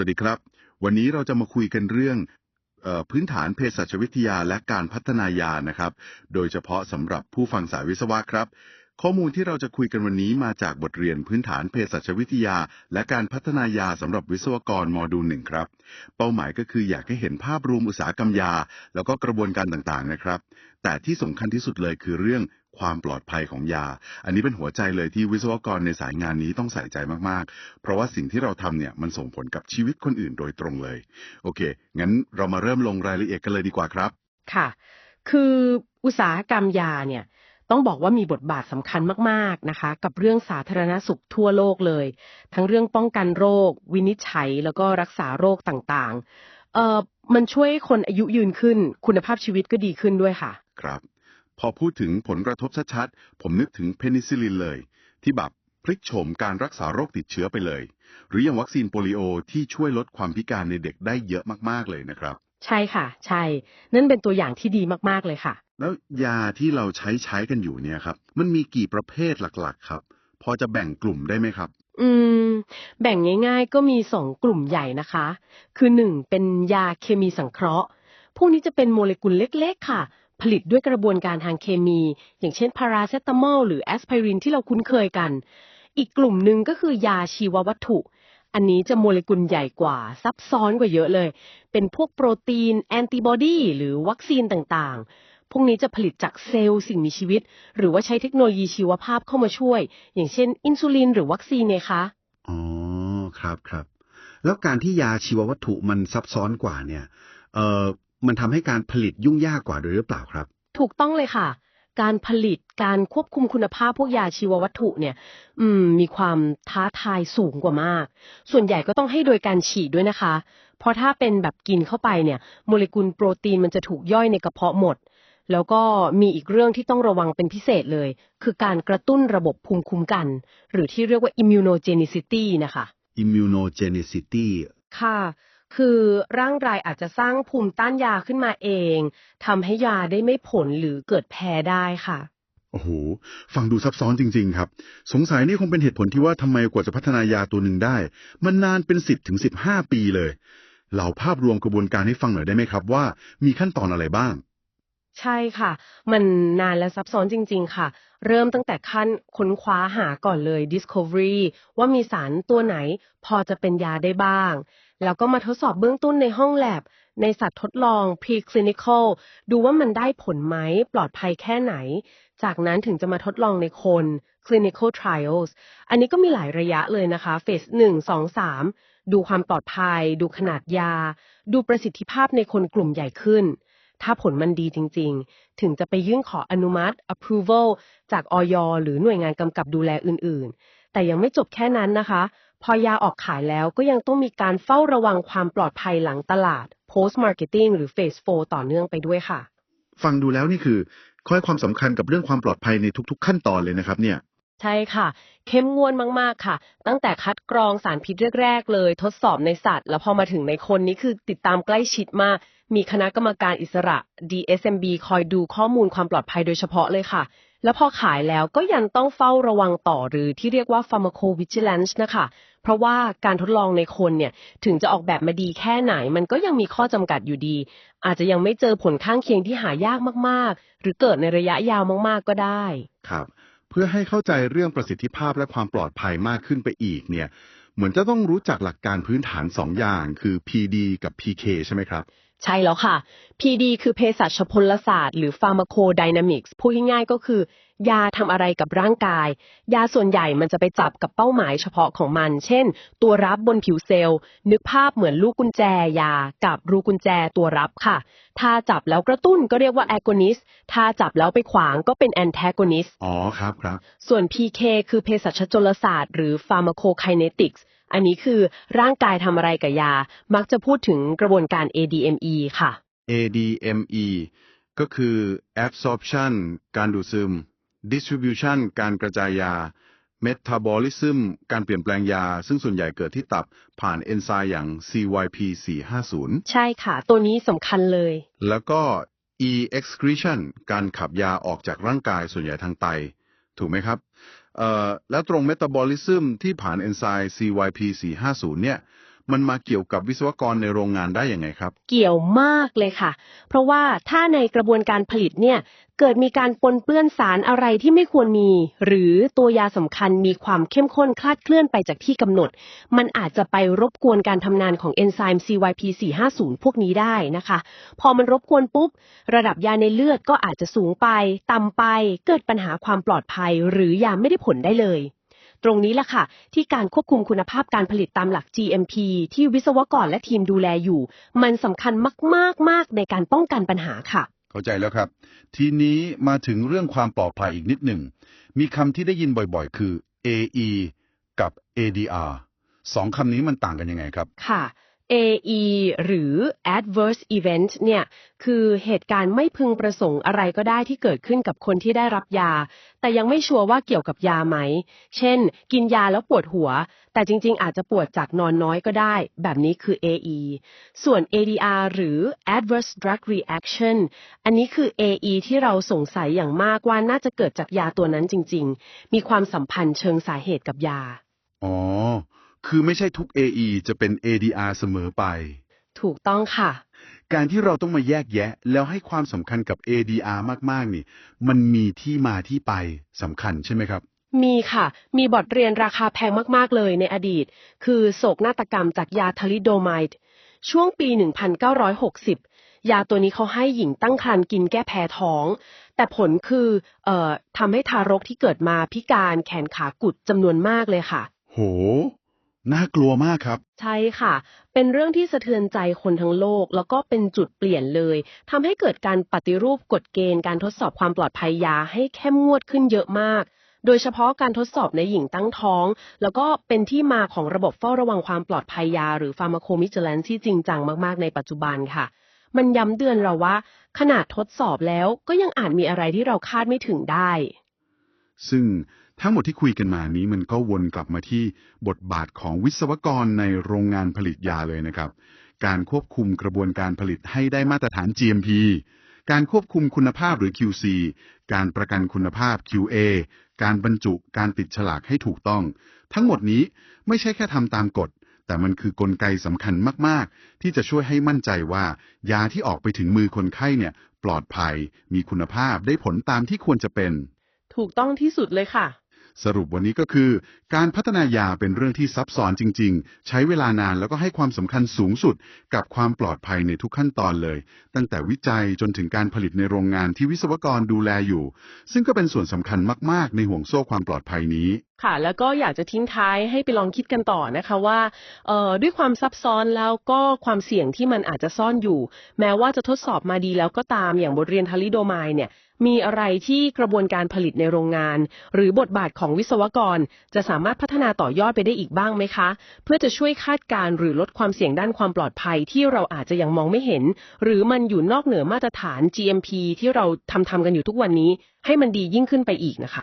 วัสดีครับ วันนี้เราจะมาคุยกันเรื่องพื้นฐานเภสัชวิทยาและการพัฒนายานะครับ โดยเฉพาะสำหรับผู้ฟังสายวิศวะครับ ข้อมูลที่เราจะคุยกันวันนี้มาจากบทเรียนพื้นฐานเภสัชวิทยา และการพัฒนายาสำหรับวิศวกรมดูลหนึ่งครับ เป้าหมายก็คืออยากให้เห็นภาพรวมอุตสาหกรรมยา แล้วก็กระบวนการต่างๆนะครับ แต่ที่สำคัญที่สุดเลยคือเรื่อง ความปลอดภัยของยา อันนี้เป็นหัวใจเลยที่วิศวกรในสายงานนี้ต้องใส่ใจมากๆ เพราะว่าสิ่งที่เราทำเนี่ยมันส่งผลกับชีวิตคนอื่นโดยตรงเลย โอเค งั้นเรามาเริ่มลงรายละเอียดกันเลยดีกว่าครับ ค่ะ คืออุตสาหกรรมยาเนี่ยต้องบอกว่ามีบทบาทสำคัญมาก ๆ นะคะ กับเรื่องสาธารณสุขทั่วโลกเลย ทั้งเรื่องป้องกันโรค วินิจฉัย แล้วก็รักษาโรคต่างๆ เอ่อมันช่วยให้คนอายุยืนขึ้น คุณภาพชีวิตก็ดีขึ้นด้วยค่ะ ครับ พอพูดถึงผลกระทบชัดๆ ผมนึกถึงเพนิซิลลินเลย ที่แบบพลิกโฉมการรักษาโรคติดเชื้อไปเลย หรืออย่างวัคซีนโปลิโอที่ช่วยลดความพิการในเด็กได้เยอะมากๆเลยนะครับ ใช่ค่ะ ใช่ นั่นเป็นตัวอย่างที่ดีมากๆเลยค่ะ แล้วยาที่เราใช้ใช้กันอยู่เนี่ยครับ มันมีกี่ประเภทหลักๆ ครับ พอจะแบ่งกลุ่มได้ไหมครับอืม แบ่งง่าย ๆ ก็มีสองกลุ่มใหญ่นะคะ คือหนึ่งเป็นยาเคมีสังเคราะห์ พวกนี้จะเป็นโมเลกุลเล็ก ๆ ค่ะ ผลิตด้วยกระบวนการทางเคมี อย่างเช่นพาราเซตามอลหรือแอสไพรินที่เราคุ้นเคยกัน อีกกลุ่มหนึ่งก็คือยาชีววัตถุ อันนี้จะโมเลกุลใหญ่กว่า ซับซ้อนกว่าเยอะเลย เป็นพวกโปรตีน แอนติบอดีหรือวัคซีนต่างๆ พวกนี้จะผลิตจากเซลล์สิ่งมีชีวิต หรือว่าใช้เทคโนโลยีชีวภาพเข้ามาช่วย อย่างเช่น อินซูลินหรือวัคซีนเนี่ยคะอ๋อครับครับแล้วการที่ยาชีววัตถุมันซับซ้อนกว่าเนี่ย เอ่อ มันทำให้การผลิตยุ่งยากกว่าด้วยหรือเปล่าครับ ถูกต้องเลยค่ะ การผลิตการควบคุมคุณภาพพวกยาชีววัตถุเนี่ยอืมมีความท้าทายสูงกว่ามาก ส่วนใหญ่ก็ต้องให้โดยการฉีดด้วยนะคะ เพราะถ้าเป็นแบบกินเข้าไปเนี่ย โมเลกุลโปรตีนมันจะถูกย่อยในกระเพาะหมด แล้วก็มีอีกเรื่องที่ต้องระวังเป็นพิเศษเลย คือการกระตุ้นระบบภูมิคุ้มกัน หรือที่เรียกว่า immunogenicity นะคะ immunogenicity ค่ะ คือร่างกายอาจจะสร้างภูมิต้านยาขึ้นมาเองทำให้ยาได้ไม่ผลหรือเกิดแพ้ได้ค่ะ โอ้โห ฟังดูซับซ้อนจริง ๆ ครับ สงสัยนี่คงเป็นเหตุผลที่ว่าทำไมกว่าจะพัฒนายาตัวหนึ่งได้ มันนานเป็นสิบถึงสิบห้าปีเลยเล่าภาพรวมกระบวนการให้ฟังหน่อยได้ไหมครับว่ามีขั้นตอนอะไรบ้าง ใช่ค่ะ มันนานและซับซ้อนจริง ๆ ค่ะ เริ่มตั้งแต่ขั้นค้นคว้าหาก่อนเลย discovery ว่ามีสารตัวไหนพอจะเป็นยาได้บ้าง แล้วก็มาทดสอบเบื้องต้นในห้องแลบ ในสัตว์ทดลอง preclinical ดูว่ามันได้ผลไหม ปลอดภัยแค่ไหน จากนั้นถึงจะมาทดลองในคน clinical trials อันนี้ก็มีหลายระยะเลยนะคะ เฟสหนึ่งสองสามดูความปลอดภัย ดูขนาดยา ดูประสิทธิภาพในคนกลุ่มใหญ่ขึ้น ถ้าผลมันดีจริง ๆ ถึงจะไปยื่นขออนุมัติ approval จากออยหรือหน่วยงานกำกับดูแลอื่น ๆ แต่ยังไม่จบแค่นั้นนะคะ พอยาออกขายแล้วก็ยังต้องมีการเฝ้าระวังความปลอดภัยหลังตลาด post marketing หรือ phase 4ต่อเนื่องไปด้วยค่ะ ฟังดูแล้วนี่คือข้อให้ความสำคัญกับเรื่องความปลอดภัยในทุก ๆ ขั้นตอนเลยนะครับเนี่ยใช่ค่ะ เข้มงวดมาก ๆ ค่ะ ตั้งแต่คัดกรองสารพิษแรก ๆ เลย ทดสอบในสัตว์ แล้วพอมาถึงในคนนี้คือติดตามใกล้ชิดมาก มีคณะกรรมการอิสระ DSMB คอยดูข้อมูลความปลอดภัยโดยเฉพาะเลยค่ะ แล้วพอขายแล้วก็ยังต้องเฝ้าระวังต่อหรือที่เรียกว่า pharmacovigilance นะคะ เพราะว่าการทดลองในคนเนี่ย ถึงจะออกแบบมาดีแค่ไหน มันก็ยังมีข้อจำกัดอยู่ดี อาจจะยังไม่เจอผลข้างเคียงที่หายากมากๆ หรือเกิดในระยะยาวมากๆก็ได้ ครับ เพื่อให้เข้าใจเรื่องประสิทธิภาพและความปลอดภัยมากขึ้นไปอีกเนี่ย เหมือนจะต้องรู้จักหลักการพื้นฐานสองอย่าง คือ PD กับ PK ใช่ไหมครับ ใช่แล้วค่ะ PD คือเภสัชพลศาสตร์หรือ pharmacodynamics พูดง่ายๆก็คือ ยาทำอะไรกับร่างกาย ยาส่วนใหญ่มันจะไปจับกับเป้าหมายเฉพาะของมัน เช่น ตัวรับบนผิวเซลล์ นึกภาพเหมือนลูกกุญแจยา กับรูกุญแจตัวรับค่ะ ถ้าจับแล้วกระตุ้นก็เรียกว่า agonist ถ้าจับแล้วไปขวางก็เป็น antagonist อ๋อครับครับ ส่วน PK คือเภสัชจุลศาสตร์ หรือ pharmacokinetics อันนี้คือร่างกายทำอะไรกับยา มักจะพูดถึงกระบวนการ ADME ค่ะ ADME ก็คือ absorption การดูดซึม distribution การกระจายยา metabolism การเปลี่ยนแปลงยา ซึ่งส่วนใหญ่เกิดที่ตับผ่านเอนไซม์อย่าง CYP450 ใช่ค่ะ ตัวนี้สำคัญเลย แล้วก็ e excretion การขับยาออกจากร่างกายส่วนใหญ่ทางไต ถูกไหมครับเอ่อ แล้วตรงเมตาบอลิซึมที่ผ่านเอนไซม์ CYP450 เนี่ย มันมาเกี่ยวกับวิศวกรในโรงงานได้ยังไงครับ เกี่ยวมากเลยค่ะ เพราะว่าถ้าในกระบวนการผลิตเนี่ยเกิดมีการปนเปื้อนสารอะไรที่ไม่ควรมี หรือตัวยาสำคัญมีความเข้มข้นคลาดเคลื่อนไปจากที่กำหนด มันอาจจะไปรบกวนการทำงานของเอนไซม์ CYP450 พวกนี้ได้นะคะ พอมันรบกวนปุ๊บ ระดับยาในเลือดก็อาจจะสูงไป ต่ำไป เกิดปัญหาความปลอดภัย หรือยาไม่ได้ผลได้เลย ตรงนี้แหละค่ะ ที่การควบคุมคุณภาพการผลิตตามหลัก GMP ที่วิศวกรและทีมดูแลอยู่ มันสำคัญมากๆในการป้องกันปัญหาค่ะ เข้าใจแล้วครับ ทีนี้มาถึงเรื่องความปลอดภัยอีกนิดหนึ่ง มีคำที่ได้ยินบ่อยๆ คือ AE กับ ADR สองคำนี้มันต่างกันยังไงครับ ค่ะ AE หรือ adverse event เนี่ย คือเหตุการณ์ไม่พึงประสงค์อะไรก็ได้ที่เกิดขึ้นกับคนที่ได้รับยา แต่ยังไม่ชัวร์ว่าเกี่ยวกับยาไหม เช่น กินยาแล้วปวดหัว แต่จริง ๆ อาจจะปวดจากนอนน้อยก็ได้ แบบนี้คือ AE ส่วน ADR หรือ adverse drug reaction อันนี้คือ AE ที่เราสงสัยอย่างมากว่าน่าจะเกิดจากยาตัวนั้นจริง ๆ มีความสัมพันธ์เชิงสาเหตุกับยา อ๋อ คือไม่ใช่ทุก AE จะเป็น ADR เสมอไป ถูกต้องค่ะ การที่เราต้องมาแยกแยะ แล้วให้ความสำคัญกับ ADR มากๆ นี่ มันมีที่มาที่ไปสำคัญใช่ไหมครับ มีค่ะ มีบทเรียนราคาแพงมากๆ เลยในอดีต คือโศกนาฏกรรมจากยาทาลิโดไมด์ช่วงปี 1960 ยาตัวนี้เขาให้หญิงตั้งครรภ์กินแก้แพ้ท้อง แต่ผลคือเอ่อทำให้ทารกที่เกิดมาพิการแขนขากุดจำนวนมากเลยค่ะ โห น่ากลัวมากครับ ใช่ค่ะ เป็นเรื่องที่สะเทือนใจคนทั้งโลก แล้วก็เป็นจุดเปลี่ยนเลยทำให้เกิดการปฏิรูปกฎเกณฑ์การทดสอบความปลอดภัยยาให้เข้มงวดขึ้นเยอะมาก โดยเฉพาะการทดสอบในหญิงตั้งท้อง แล้วก็เป็นที่มาของระบบเฝ้าระวังความปลอดภัยยา หรือ pharmacovigilance ที่จริงจังมากๆในปัจจุบันค่ะ มันย้ำเตือนเราว่า ขนาดทดสอบแล้วก็ยังอาจมีอะไรที่เราคาดไม่ถึงได้ ซึ่ง ทั้งหมดที่คุยกันมานี้มันก็วนกลับมาที่บทบาทของวิศวกรในโรงงานผลิตยาเลยนะครับ การควบคุมกระบวนการผลิตให้ได้มาตรฐาน GMP การควบคุมคุณภาพหรือ QC การประกันคุณภาพ QA การบรรจุ การติดฉลากให้ถูกต้อง ทั้งหมดนี้ไม่ใช่แค่ทำตามกฎ แต่มันคือกลไกสำคัญมาก ๆ ที่จะช่วยให้มั่นใจว่า ยาที่ออกไปถึงมือคนไข้เนี่ย ปลอดภัย มีคุณภาพได้ผลตามที่ควรจะเป็น ถูกต้องที่สุดเลยค่ะ สรุปวันนี้ก็คือ การพัฒนายาเป็นเรื่องที่ซับซ้อนจริง ๆ ใช้เวลานานแล้วก็ให้ความสำคัญสูงสุด กับความปลอดภัยในทุกขั้นตอนเลย ตั้งแต่วิจัยจนถึงการผลิตในโรงงานที่วิศวกรดูแลอยู่ ซึ่งก็เป็นส่วนสำคัญมากๆ ในห่วงโซ่ความปลอดภัยนี้ ค่ะ แล้วก็อยากจะทิ้งท้ายให้ไปลองคิดกันต่อนะคะว่าด้วยความซับซ้อนแล้วก็ความเสี่ยงที่มันอาจจะซ่อนอยู่ แม้ว่าจะทดสอบมาดีแล้วก็ตามอย่างบทเรียนทาลิโดไมด์เนี่ยมีอะไรที่กระบวนการผลิตในโรงงาน หรือบทบาทของวิศวกร จะสามารถพัฒนาต่อยอดไปได้อีกบ้างไหมคะ เพื่อจะช่วยคาดการณ์หรือลดความเสี่ยงด้านความปลอดภัยที่เราอาจจะยังมองไม่เห็น หรือมันอยู่นอกเหนือมาตรฐาน GMP ที่เราทำทำกันอยู่ทุกวันนี้ ให้มันดียิ่งขึ้นไปอีกนะคะ